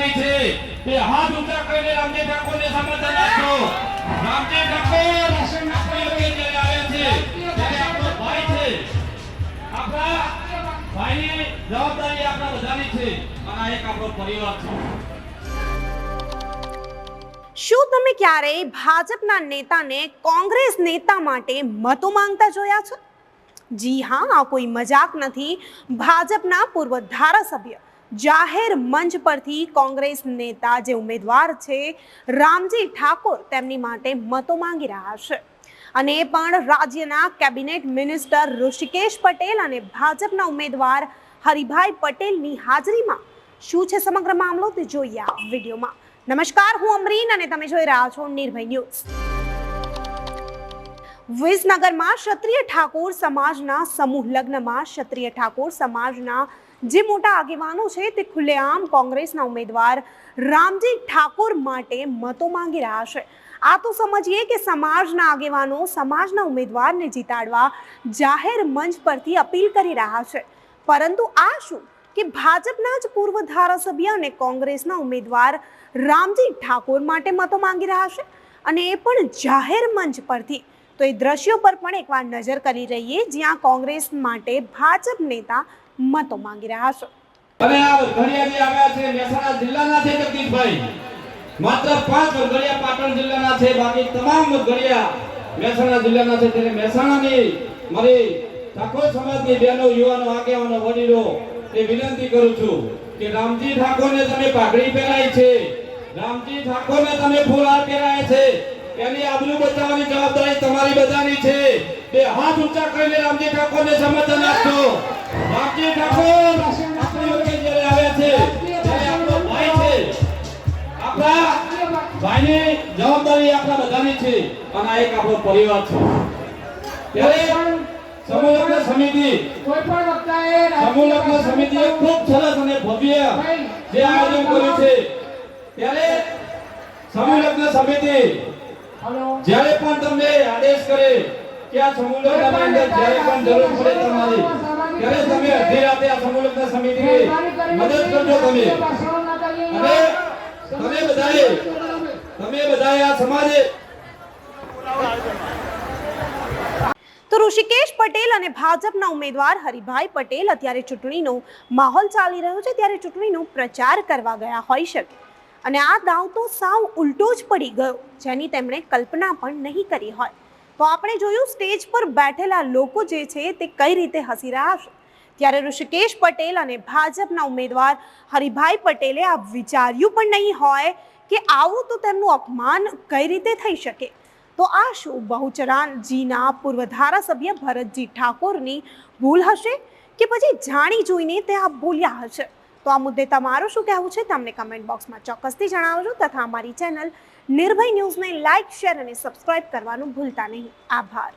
બધાની છે. તે હાથ ઊંચા કરીને રામજી ઠાકોરને સમર્થન આપજો. રામજી ઠાકોર શું તમે ક્યારેય ભાજપના નેતાને કોંગ્રેસ નેતા માટે મતો માંગતા જોયા છો? જી હા, આ કોઈ મજાક નથી. ભાજપના પૂર્વ ધારાસભ્ય જાહેર મંચ પરથી કોંગ્રેસ નેતા જે ઉમેદવાર છે, રામજી ઠાકોર તેમની માટે મતો માંગી રહ્યા છે. અને એ પણ રાજ્યના કેબિનેટ મિનિસ્ટર ઋષિકેશ પટેલ અને ભાજપના ઉમેદવાર હરિભાઈ પટેલની હાજરીમાં. શું છે સમગ્ર મામલો તે જોઈએ આ વિડીયોમાં. નમસ્કાર, હું અમરીન અને તમે જોઈ રહ્યા છો નિર્ભય ન્યૂઝ. વિસનગરમાં ક્ષત્રિય ઠાકોર સમાજના સમૂહ, લગ્નમાં ક્ષત્રિય ઠાકોર સમાજના જે મોટા આગેવાનો છે તે ખુલ્લેઆમ કોંગ્રેસના ઉમેદવાર રામજી ઠાકોર માટે મતો માંગી રહ્યા છે. આ તો સમજીએ કે સમાજના આગેવાનો સમાજના ઉમેદવારને જીતાડવા જાહેર મંચ પરથી અપીલ કરી રહ્યા છે. પરંતુ આ શું? કે ભાજપના જ પૂર્વ ધારાસભ્ય અને કોંગ્રેસના ઉમેદવાર રામજી ઠાકોર માટે મતો માંગી રહ્યા છે અને એ પણ જાહેર મંચ પરથી. તો એ દ્રશ્યો પર પણ એકવાર નજર કરી રહીએ જ્યાં કોંગ્રેસ માટે ભાજપ નેતા મતો માંગી રહ્યા છે. અને આ ઘડિયા આવ્યા છે મહેસાણા જિલ્લાના છે જગદીશભાઈ. માત્ર પાંચ ઘડિયા પાટણ જિલ્લાના છે, બાકી તમામ ઘડિયા મહેસાણા જિલ્લાના છે. ત્યારે મહેસાણાની મારી ઠાકોર સમાજની બહેનો યુવાનો, આગેવાનો, વડીલો, એ વિનંતી કરું છું કે રામજી ઠાકોરને તમે પાઘડી પહેરાય છે. રામજી ઠાકોરને તમે ફૂલહાર પહેરાય છે. એની આબરૂ બચાવવાની જવાબદારી તમારી બધાની છે. બે હાથ ઊંચા કરીને રામજી ઠાકોરને સમર્થન આપજો. રામજી ઠાકોર આપણી વચ્ચે જ્યારે આવ્યા છે ભાઈ જવાબદારી આપણા બધાની છે. અને એક આપણો પરિવાર છે. ત્યારે સમૂહ લગ્ન સમિતિ કોઈ પણ વક્તાએ સમૂહ લગ્ન સમિતિએ ખૂબ સરસ અને ભવ્ય જે આયોજન કર્યું છે. ત્યારે સમૂહ લગ્ન સમિતિ જ્યારે પણ તમને આદેશ કરે કે આ સમૂહ અંદર જ્યારે પણ જરૂર પડે તમારી ત્યારે તમે અડધી રાતે આ સમૂહ સમિતિને મદદ કરજો તમે. અને તમે બધાએ તમે બધાએ આ સમાજે તો ઋષિકેશ પટેલ અને ભાજપના ઉમેદવાર હરિભાઈ પટેલ અત્યારે ચૂંટણીનો માહોલ ચાલી રહ્યો છે. ત્યારે ચૂંટણીનો પ્રચાર કરવા ગયા હોઈ શકે. અને આ દાવ તો સાવ ઉલટો જ પડી ગયો, જેની તેમણે કલ્પના પણ નહીં કરી હોય. તો આપણે જોયું સ્ટેજ પર બેઠેલા લોકો જે છે તે કઈ રીતે હસી રહ્યા છે? ત્યારે ઋષિકેશ પટેલ અને ભાજપના ઉમેદવાર હરિભાઈ પટેલે આ વિચાર્યું પણ નહીં હોય કે આવું તો તેમનું અપમાન કઈ રીતે થઈ શકે. તો આ શું? બહુચરાનજીના પૂર્વ ધારાસભ્ય ભરતજી ઠાકોરની ભૂલ હશે? કે પછી જાણી જોઈને તે આ ભૂલ્યા હશે? તો આ મુદ્દે તમારું શું કહેવું છે તમને કમેન્ટ બોક્સમાં ચોક્કસથી જણાવજો તથા અમારી ચેનલ નિર્ભય ન્યૂઝને લાઇક શેર અને સબસ્ક્રાઇબ કરવાનું ભૂલતા નહીં. આભાર.